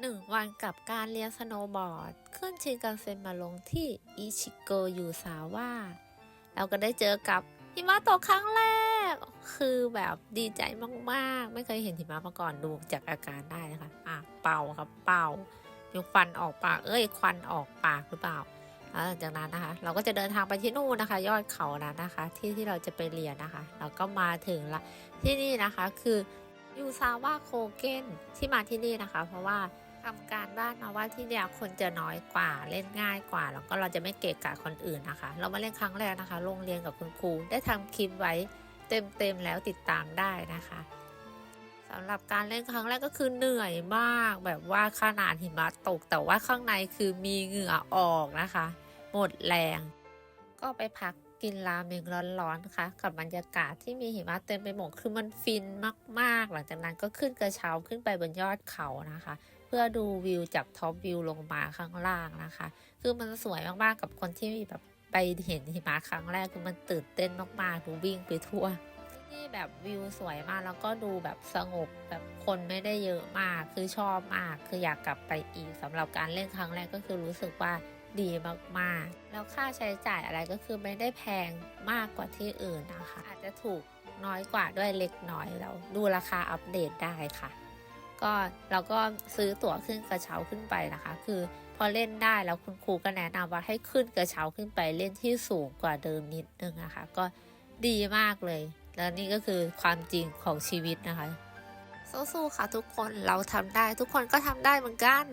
หนึ่งวันกับการเรียนสโนว์บอร์ด ขึ้นชินกันเซ็นมาลงที่อิชิโกยูซาวะเราก็ได้เจอกับหิมะตกครั้งแรก คือแบบดีใจมากๆ ไม่เคยเห็นหิมะมาก่อนดูจากอาการได้นะคะอะเป่าครับเป่ามีควันออกปากเอ้ยควันออกปากหรือเปล่าแล้วหลังจากนั้นนะคะ เราก็จะเดินทางไปที่นู่นนะคะ ยอดเขานั้นนะคะ ที่ที่เราจะไปเรียนนะคะเราก็มาถึงละที่นี่นะคะคือยูซาวะโคเกนที่มาที่นี่นะคะ เพราะว่า ทำการบ้านมาว่าที่เนี่ยคนจะน้อยกว่าเล่นง่ายกว่า แล้วก็เราจะไม่เกะกะคนอื่นนะคะ เรามาเล่นครั้งแรกนะคะ โรงเรียนกับคุณครูได้ทำคลิปไว้เต็มๆแล้วติดตามได้นะคะสำหรับการเล่นครั้งแรกก็คือเหนื่อยมากแบบว่าขนาดหิมะตก แต่ว่าข้างในคือมีเหงื่อออกนะคะ หมดแรง ก็ไปพักกินราเมงร้อนๆนะคะกับบรรยากาศที่มีหิมะเต็มไปหมดคือมันฟินมากๆ หลังจากนั้นก็ขึ้นกระเช้าขึ้นไปบนยอดเขานะคะ เพื่อดูวิวจากท็อปวิวลงมาข้างล่างนะคะ คือมันสวยมากๆกับคนที่แบบไปเห็นหิมะครั้งแรกคือมันตื่นเต้นมากๆดูวิ่งไปทั่วที่นี่แบบวิวสวยมากแล้วก็ดูแบบสงบแบบคนไม่ได้เยอะมากคือชอบมาก คืออยากกลับไปอีกสำหรับการเล่นครั้งแรกก็คือรู้สึกว่าดีมากๆ แล้วค่าใช้จ่ายอะไรก็คือไม่ได้แพงมากกว่าที่อื่นนะคะ อาจจะถูกน้อยกว่าด้วยเล็กน้อยเราดูราคาอัปเดตได้ค่ะ ก็เราก็ซื้อตั๋วขึ้นกระเช้าขึ้นไปนะคะ คือพอเล่นได้แล้วคุณครูก็แนะนำว่าให้ขึ้นกระเช้าขึ้นไปเล่นที่สูงกว่าเดิมนิดนึงนะคะ ก็ดีมากเลย แล้วนี่ก็คือความจริงของชีวิตนะคะสู้ๆค่ะทุกคนเราทำได้ทุกคนก็ทำได้เหมือนกัน